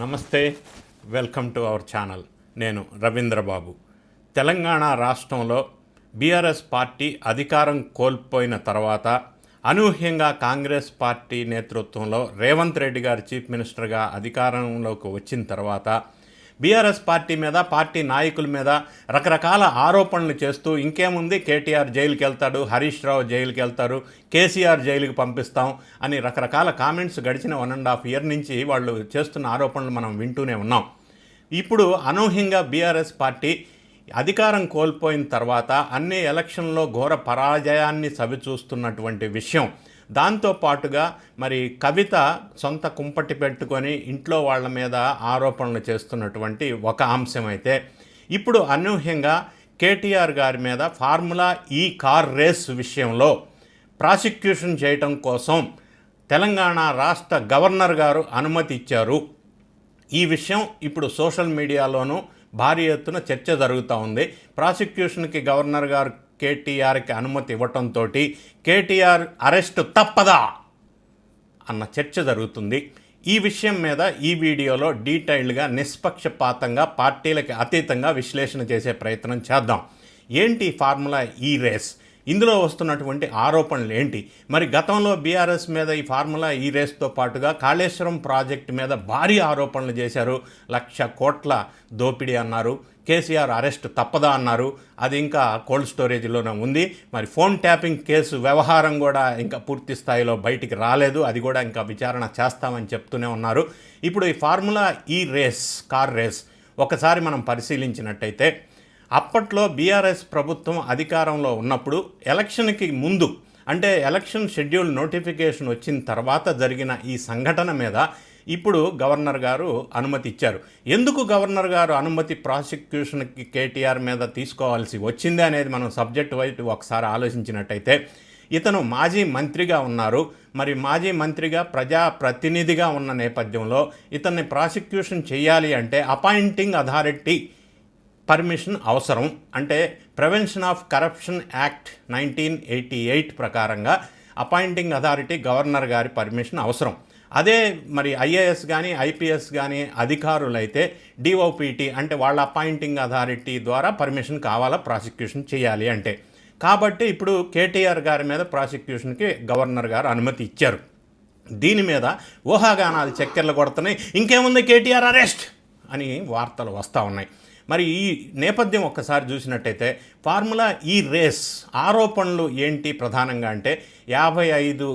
నమస్తే welcome to our channel. నేను రవీంద్రబాబు. తెలంగాణ రాష్ట్రంలో బీఆర్ఎస్ పార్టీ అధికారం కోల్పోయిన తర్వాత అనూహ్యంగా కాంగ్రెస్ పార్టీ నేతృత్వంలో రేవంత్ రెడ్డి గారు చీఫ్ మినిస్టర్గా అధికారంలోకి వచ్చిన తర్వాత బీఆర్ఎస్ పార్టీ మీద పార్టీ నాయకుల మీద రకరకాల ఆరోపణలు చేస్తూ ఇంకేముంది? కేటీఆర్ జైలుకి వెళ్తాడు హరీష్ రావు జైలుకి వెళ్తారు కేసీఆర్ జైలుకి పంపిస్తాం అని రకరకాల కామెంట్స్ గడిచిన వన్ అండ్ హాఫ్ ఇయర్ నుంచి వాళ్ళు చేస్తున్న ఆరోపణలు మనం వింటూనే ఉన్నాం. ఇప్పుడు అనూహ్యంగా బీఆర్ఎస్ పార్టీ అధికారం కోల్పోయిన తర్వాత అన్ని ఎలక్షన్లో ఘోర పరాజయాన్ని సవిచూస్తున్నటువంటి విషయం. దాంతో పాటుగా మరి కవిత సొంత కుంపటి పెట్టుకొని ఇంట్లో వాళ్ళ మీద ఆరోపణలు చేస్తున్నటువంటి ఒక అంశం అయితే. ఇప్పుడు అనూహ్యంగా కేటీఆర్ గారి మీద ఫార్ములా ఈ కార్ రేస్ విషయంలో ప్రాసిక్యూషన్ చేయటం కోసం తెలంగాణ రాష్ట్ర గవర్నర్ గారు అనుమతి ఇచ్చారు. ఈ విషయం ఇప్పుడు సోషల్ మీడియాలోనూ భారీ ఎత్తున చర్చ జరుగుతూ ఉంది. ప్రాసిక్యూషన్కి గవర్నర్ గారు కేటీఆర్కి అనుమతి ఇవ్వటంతో కేటీఆర్ అరెస్ట్ తప్పదా అన్న చర్చ జరుగుతుంది. ఈ విషయం మీద ఈ వీడియోలో డీటెయిల్డ్గా నిష్పక్షపాతంగా పార్టీలకు అతీతంగా విశ్లేషణ చేసే ప్రయత్నం చేద్దాం. ఏంటి ఫార్ములా ఈ రేస్? ఇందులో వస్తున్నటువంటి ఆరోపణలు ఏంటి? మరి గతంలో బీఆర్ఎస్ మీద ఈ ఫార్ములా ఈ రేస్తో పాటుగా కాళేశ్వరం ప్రాజెక్టు మీద భారీ ఆరోపణలు చేశారు. లక్ష కోట్ల దోపిడీ అన్నారు. కేసీఆర్ అరెస్ట్ తప్పదా అన్నారు. అది ఇంకా కోల్డ్ స్టోరేజ్లోనే ఉంది. మరి ఫోన్ ట్యాపింగ్ కేసు వ్యవహారం కూడా ఇంకా పూర్తి స్థాయిలో బయటికి రాలేదు. అది కూడా ఇంకా విచారణ చేస్తామని చెప్తూనే ఉన్నారు. ఇప్పుడు ఈ formula E race car race ఒకసారి మనం పరిశీలించినట్టయితే అప్పట్లో బీఆర్ఎస్ ప్రభుత్వం అధికారంలో ఉన్నప్పుడు ఎలక్షన్కి ముందు అంటే ఎలక్షన్ షెడ్యూల్ నోటిఫికేషన్ వచ్చిన తర్వాత జరిగిన ఈ సంఘటన మీద ఇప్పుడు గవర్నర్ గారు అనుమతి ఇచ్చారు. ఎందుకు గవర్నర్ గారు అనుమతి ప్రాసిక్యూషన్కి కేటీఆర్ మీద తీసుకోవాల్సి వచ్చింది అనేది మనం సబ్జెక్ట్ వైపు ఒకసారి ఆలోచించినట్టయితే ఇతను మాజీ మంత్రిగా ఉన్నారు. మరి మాజీ మంత్రిగా ప్రజాప్రతినిధిగా ఉన్న నేపథ్యంలో ఇతన్ని ప్రాసిక్యూషన్ చేయాలి అంటే అపాయింటింగ్ అథారిటీ పర్మిషన్ అవసరం అంటే prevention of corruption act nineteen eighty eight ప్రకారంగా అపాయింటింగ్ అథారిటీ గవర్నర్ గారి పర్మిషన్ అవసరం. అదే మరి ఐఏఎస్ కానీ ఐపీఎస్ కానీ అధికారులైతే డిఓపిటి అంటే వాళ్ళ అపాయింటింగ్ అథారిటీ ద్వారా పర్మిషన్ కావాలా ప్రాసిక్యూషన్ చేయాలి అంటే. కాబట్టి ఇప్పుడు కేటీఆర్ గారి మీద ప్రాసిక్యూషన్కి గవర్నర్ గారు అనుమతి ఇచ్చారు. దీని మీద ఊహాగానాలు చక్కెర్లు కొడుతున్నాయి. ఇంకేముంది కేటీఆర్ అరెస్ట్ అని వార్తలు వస్తూ ఉన్నాయి. మరి ఈ నేపథ్యం ఒక్కసారి చూసినట్టయితే ఫార్ములా ఈ రేస్ ఆరోపణలు ఏంటి ప్రధానంగా అంటే యాభై ఐదు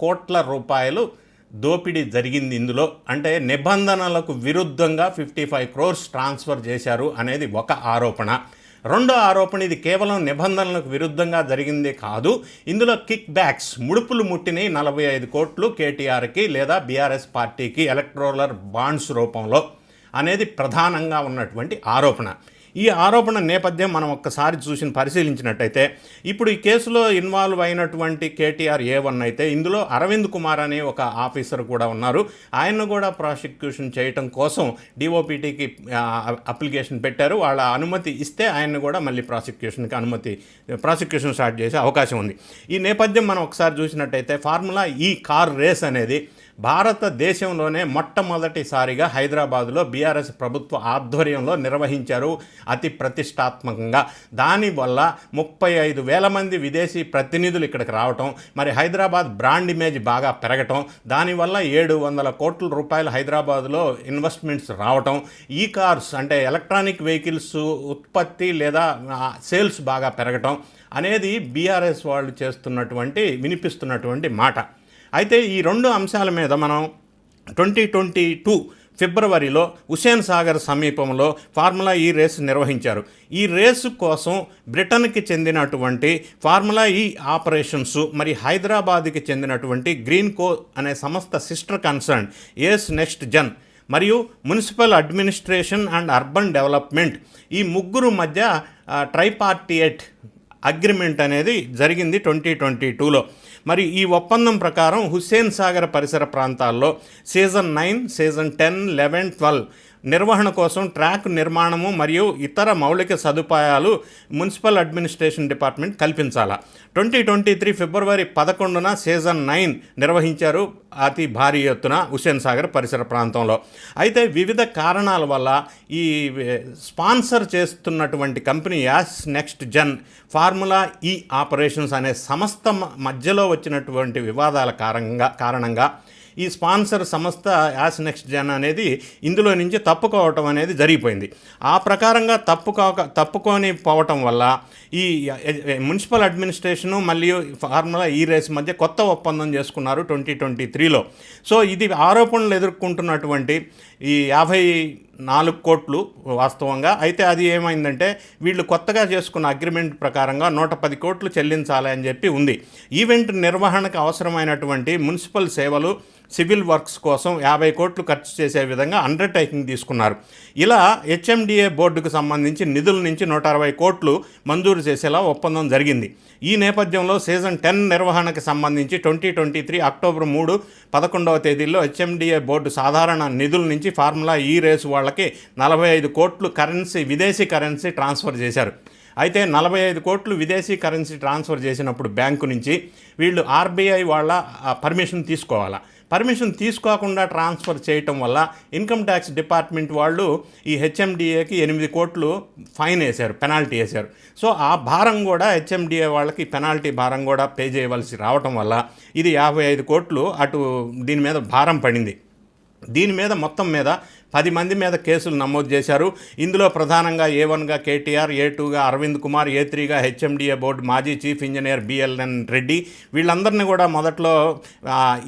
కోట్ల రూపాయలు దోపిడీ జరిగింది ఇందులో. అంటే నిబంధనలకు విరుద్ధంగా ఫిఫ్టీ ఫైవ్ క్రోర్స్ ట్రాన్స్ఫర్ చేశారు అనేది ఒక ఆరోపణ. రెండో ఆరోపణ ఇది కేవలం నిబంధనలకు విరుద్ధంగా జరిగింది కాదు. ఇందులో కిక్ బ్యాక్స్ ముడుపులు ముట్టినవి నలభై ఐదు కోట్లు కేటీఆర్కి లేదా బీఆర్ఎస్ పార్టీకి ఎలక్ట్రోలర్ బాండ్స్ రూపంలో. అనేది ప్రధానంగా ఉన్నటువంటి ఆరోపణ. ఈ ఆరోపణ నేపథ్యం మనం ఒక్కసారి చూసిన పరిశీలించినట్టయితే ఇప్పుడు ఈ కేసులో ఇన్వాల్వ్ అయినటువంటి కేటీఆర్ ఏ వన్ అయితే ఇందులో అరవింద్ కుమార్ అనే ఒక ఆఫీసర్ కూడా ఉన్నారు. ఆయన్ను కూడా ప్రాసిక్యూషన్ చేయటం కోసం డిఓపిటీకి అప్లికేషన్ పెట్టారు. వాళ్ళ అనుమతి ఇస్తే ఆయన్ని కూడా మళ్ళీ ప్రాసిక్యూషన్కి అనుమతి ప్రాసిక్యూషన్ స్టార్ట్ చేసే అవకాశం ఉంది. ఈ నేపథ్యం మనం ఒకసారి చూసినట్టయితే ఫార్ములా ఈ కార్ రేస్ అనేది భారతదేశంలోనే మొట్టమొదటిసారిగా హైదరాబాదులో బీఆర్ఎస్ ప్రభుత్వ ఆధ్వర్యంలో నిర్వహించారు అతి ప్రతిష్టాత్మకంగా. దానివల్ల ముప్పై ఐదు వేల మంది విదేశీ ప్రతినిధులు ఇక్కడికి రావటం మరి హైదరాబాద్ బ్రాండ్ ఇమేజ్ బాగా పెరగటం దానివల్ల ఏడు వందల కోట్ల రూపాయలు హైదరాబాద్లో ఇన్వెస్ట్మెంట్స్ రావటం ఈ కార్స్ అంటే ఎలక్ట్రానిక్ వెహికల్స్ ఉత్పత్తి లేదా సేల్స్ బాగా పెరగటం అనేది బీఆర్ఎస్ వాళ్ళు చేస్తున్నటువంటి వినిపిస్తున్నటువంటి మాట. అయితే ఈ రెండు అంశాల మీద మనం ట్వంటీ ట్వంటీ టూ ఫిబ్రవరిలో హుసేన్ సాగర్ సమీపంలో ఫార్ములా ఈ రేస్ నిర్వహించారు. ఈ రేసు కోసం బ్రిటన్కి చెందినటువంటి ఫార్ములా ఈ ఆపరేషన్స్ మరి హైదరాబాద్కి చెందినటువంటి గ్రీన్ కో అనే సంస్థ sister concern Ace Next Gen మరియు municipal administration and urban development ఈ ముగ్గురు మధ్య ట్రైపార్టియేట్ అగ్రిమెంట్ అనేది జరిగింది ట్వంటీ ట్వంటీ టూలో. మరి ఈ ఒప్పందం ప్రకారం హుస్సేన్ సాగర్ పరిసర ప్రాంతాల్లో season nine season ten eleven twelve నిర్వహణ కోసం ట్రాక్ నిర్మాణము మరియు ఇతర మౌలిక సదుపాయాలు మున్సిపల్ అడ్మినిస్ట్రేషన్ డిపార్ట్మెంట్ కల్పించాల. ట్వంటీ ట్వంటీ త్రీ ఫిబ్రవరి పదకొండున సీజన్ నైన్ నిర్వహించారు అతి భారీ ఎత్తున హుస్సేన్ సాగర్ పరిసర ప్రాంతంలో. అయితే వివిధ కారణాల వల్ల ఈ స్పాన్సర్ చేస్తున్నటువంటి company Ace Next Gen formula E operations అనే సంస్థ మ- మధ్యలో వచ్చినటువంటి వివాదాల కారణంగా కారణంగా ఈ స్పాన్సర్ సంస్థ యాస్ నెక్స్ట్ జన్ అనేది ఇందులో నుంచి తప్పుకోవటం అనేది జరిగిపోయింది. ఆ ప్రకారంగా తప్పుకోక తప్పుకొని పోవటం వల్ల ఈ మున్సిపల్ అడ్మినిస్ట్రేషను మళ్ళీ ఫార్ములా ఈ రేస్ మధ్య కొత్త ఒప్పందం చేసుకున్నారు ట్వంటీ ట్వంటీ త్రీలో. సో ఇది ఆరోపణలు ఎదుర్కొంటున్నటువంటి ఈ యాభై నాలుగు కోట్లు వాస్తవంగా. అయితే అది ఏమైందంటే వీళ్ళు కొత్తగా చేసుకున్న అగ్రిమెంట్ ప్రకారంగా నూట పది కోట్లు చెల్లించాలి అని చెప్పి ఉంది. ఈవెంట్ నిర్వహణకు అవసరమైనటువంటి మున్సిపల్ సేవలు సివిల్ వర్క్స్ కోసం యాభై కోట్లు ఖర్చు చేసే విధంగా అండర్టేకింగ్ తీసుకున్నారు. ఇలా హెచ్ఎండిఏ బోర్డుకు సంబంధించి నిధుల నుంచి నూట అరవై కోట్లు మంజూరు చేసేలా ఒప్పందం జరిగింది. ఈ నేపథ్యంలో సీజన్ టెన్ నిర్వహణకు సంబంధించి ట్వంటీ ట్వంటీ త్రీ అక్టోబర్ మూడు పదకొండవ తేదీలో హెచ్ఎండిఏ బోర్డు సాధారణ నిధుల నుంచి ఫార్ములా ఈ రేసు వాళ్ళకి నలభై ఐదు కోట్లు కరెన్సీ విదేశీ కరెన్సీ ట్రాన్స్ఫర్ చేశారు. అయితే నలభై ఐదు కోట్లు విదేశీ కరెన్సీ ట్రాన్స్ఫర్ చేసినప్పుడు బ్యాంకు నుంచి వీళ్ళు ఆర్బీఐ వాళ్ళ పర్మిషన్ తీసుకోవాలా? పర్మిషన్ తీసుకోకుండా ట్రాన్స్ఫర్ చేయటం వల్ల ఇన్కమ్ ట్యాక్స్ డిపార్ట్మెంట్ వాళ్ళు ఈ హెచ్ఎండిఏకి ఎనిమిది కోట్లు ఫైన్ వేశారు పెనాల్టీ వేశారు. సో ఆ భారం కూడా హెచ్ఎండిఏ వాళ్ళకి పెనాల్టీ భారం కూడా పే చేయవలసి రావటం వల్ల ఇది యాభై ఐదు కోట్లు అటు దీని మీద భారం పడింది. దీని మీద మొత్తం మీద పది మంది మీద కేసులు నమోదు చేశారు. ఇందులో ప్రధానంగా ఏ వన్గా కేటీఆర్ ఏ టూగా అరవింద్ కుమార్ ఏ త్రీగా హెచ్ఎండిఏ బోర్డు మాజీ చీఫ్ ఇంజనీర్ బిఎల్ఎన్ రెడ్డి. వీళ్ళందరినీ కూడా మొదట్లో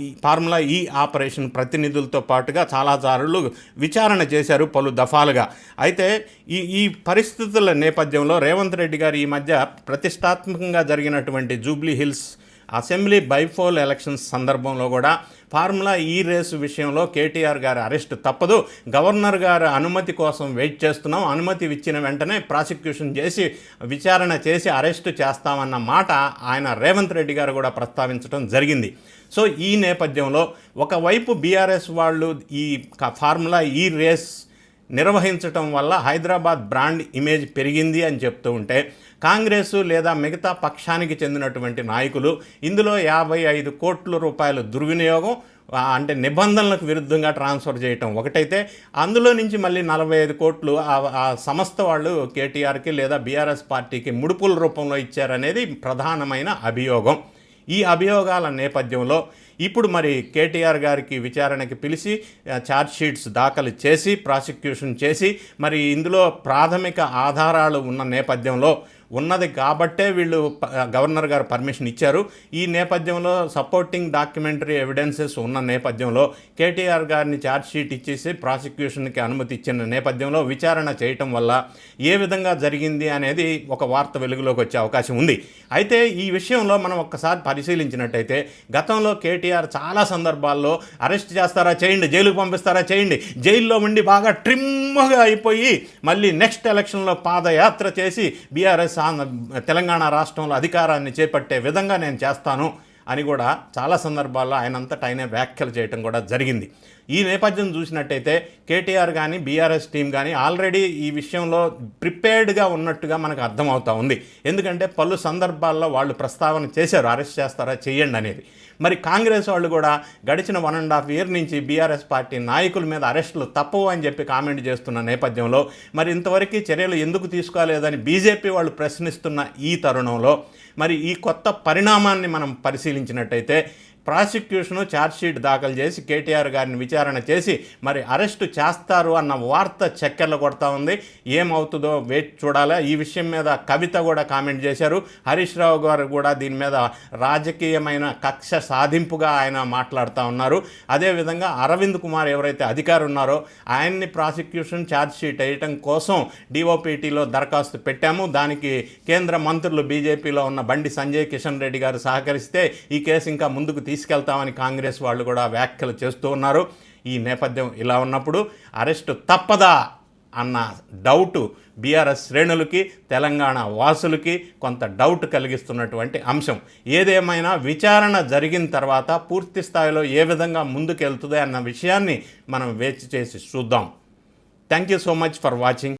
ఈ ఫార్ములా ఈ ఆపరేషన్ ప్రతినిధులతో పాటుగా చాలా సార్లు విచారణ చేశారు పలు దఫాలుగా. అయితే ఈ ఈ పరిస్థితుల నేపథ్యంలో రేవంత్ రెడ్డి గారు ఈ మధ్య ప్రతిష్టాత్మకంగా జరిగినటువంటి Jubilee Hills assembly bypoll elections సందర్భంలో కూడా ఫార్ములా ఈ రేసు విషయంలో కేటీఆర్ గారి అరెస్ట్ తప్పదు. గవర్నర్ గారి అనుమతి కోసం వెయిట్ చేస్తున్నాం. అనుమతి ఇచ్చిన వెంటనే ప్రాసిక్యూషన్ చేసి విచారణ చేసి అరెస్ట్ చేస్తామన్న మాట ఆయన రేవంత్ రెడ్డి గారు కూడా ప్రస్తావించడం జరిగింది. సో ఈ నేపథ్యంలో ఒకవైపు బీఆర్ఎస్ వాళ్ళు ఈ ఫార్ములా ఈ రేస్ నిర్వహించటం వల్ల హైదరాబాద్ బ్రాండ్ ఇమేజ్ పెరిగింది అని చెప్తూ ఉంటే కాంగ్రెస్ లేదా మిగతా పక్షానికి చెందినటువంటి నాయకులు ఇందులో యాభై ఐదు కోట్ల రూపాయల దుర్వినియోగం అంటే నిబంధనలకు విరుద్ధంగా ట్రాన్స్ఫర్ చేయటం ఒకటైతే అందులో నుంచి మళ్ళీ నలభై ఐదు కోట్లు ఆ- సంస్థ వాళ్ళు కేటీఆర్కి లేదా బీఆర్ఎస్ పార్టీకి ముడుపుల రూపంలో ఇచ్చారనేది ప్రధానమైన అభియోగం. ఈ అభియోగాల నేపథ్యంలో ఇప్పుడు మరి కేటీఆర్ గారికి విచారణకి పిలిచి ఆ, షీట్స్ దాఖలు చేసి ప్రాసిక్యూషన్ చేసి మరి ఇందులో ప్రాథమిక ఆధారాలు ఉన్న నేపథ్యంలో ఉన్నది కాబట్టే వీళ్ళు గవర్నర్ గారు పర్మిషన్ ఇచ్చారు. ఈ నేపథ్యంలో సపోర్టింగ్ డాక్యుమెంటరీ ఎవిడెన్సెస్ ఉన్న నేపథ్యంలో కేటీఆర్ గారిని ఛార్జ్షీట్ ఇచ్చేసి ప్రాసిక్యూషన్కి అనుమతి ఇచ్చిన నేపథ్యంలో విచారణ చేయటం వల్ల ఏ విధంగా జరిగింది అనేది ఒక వార్త వెలుగులోకి వచ్చే అవకాశం ఉంది. అయితే ఈ విషయంలో మనం ఒక్కసారి పరిశీలించినట్టయితే గతంలో కేటీఆర్ చాలా సందర్భాల్లో అరెస్ట్ చేస్తారా చేయండి జైలుకు పంపిస్తారా చేయండి జైల్లో ఉండి బాగా ట్రిమ్గా అయిపోయి మళ్ళీ నెక్స్ట్ ఎలక్షన్లో పాదయాత్ర చేసి బీఆర్ఎస్ తెలంగాణ రాష్ట్రంలో అధికారాన్ని చేపట్టే విధంగా నేను చేస్తాను. అని కూడా చాలా సందర్భాల్లో ఆయనంతటా ఆయనే వ్యాఖ్యలు చేయటం కూడా జరిగింది. ఈ నేపథ్యం చూసినట్టయితే కేటీఆర్ కానీ బీఆర్ఎస్ టీం కానీ ఆల్రెడీ ఈ విషయంలో ప్రిపేర్డ్గా ఉన్నట్టుగా మనకు అర్థమవుతా ఉంది. ఎందుకంటే పలు సందర్భాల్లో వాళ్ళు ప్రస్తావన చేశారు అరెస్ట్ చేస్తారా చెయ్యండి అనేది. మరి కాంగ్రెస్ వాళ్ళు కూడా గడిచిన వన్ అండ్ హాఫ్ ఇయర్ నుంచి బీఆర్ఎస్ పార్టీ నాయకుల మీద అరెస్టులు తప్పవు అని చెప్పి కామెంట్ చేస్తున్న నేపథ్యంలో మరి ఇంతవరకు చర్యలు ఎందుకు తీసుకోలేదని బీజేపీ వాళ్ళు ప్రశ్నిస్తున్న ఈ తరుణంలో మరి ఈ కొత్త పరిణామాన్ని మనం పరిశీలించినట్టయితే ప్రాసిక్యూషన్ ఛార్జ్షీట్ దాఖలు చేసి కేటీఆర్ గారిని విచారణ చేసి మరి అరెస్టు చేస్తారు అన్న వార్త చక్కెర్లు కొడతా ఉంది. ఏమవుతుందో వెయిట్ చూడాలి. ఈ విషయం మీద కవిత కూడా కామెంట్ చేశారు. హరీష్ రావు గారు కూడా దీని మీద రాజకీయమైన కక్ష సాధింపుగా ఆయన మాట్లాడుతూ ఉన్నారు. అదేవిధంగా అరవింద్ కుమార్ ఎవరైతే అధికారు ఉన్నారో ఆయన్ని ప్రాసిక్యూషన్ ఛార్జ్షీట్ వేయటం కోసం డిఓపిటీలో దరఖాస్తు పెట్టాము. దానికి కేంద్ర మంత్రులు బీజేపీలో ఉన్న బండి సంజయ్ కిషన్ రెడ్డి గారు సహకరిస్తే ఈ కేసు ఇంకా ముందుకు తీసుకెళ్తామని కాంగ్రెస్ వాళ్ళు కూడా వ్యాఖ్యలు చేస్తూ ఉన్నారు. ఈ నేపథ్యం ఇలా ఉన్నప్పుడు అరెస్టు తప్పదా అన్న డౌట్ బీఆర్ఎస్ శ్రేణులకి తెలంగాణ వాసులకి కొంత డౌట్ కలిగిస్తున్నటువంటి అంశం. ఏదేమైనా విచారణ జరిగిన తర్వాత పూర్తి స్థాయిలో ఏ విధంగా ముందుకెళ్తుంది అన్న విషయాన్ని మనం వేచి చేసి చూద్దాం. Thank you so much for watching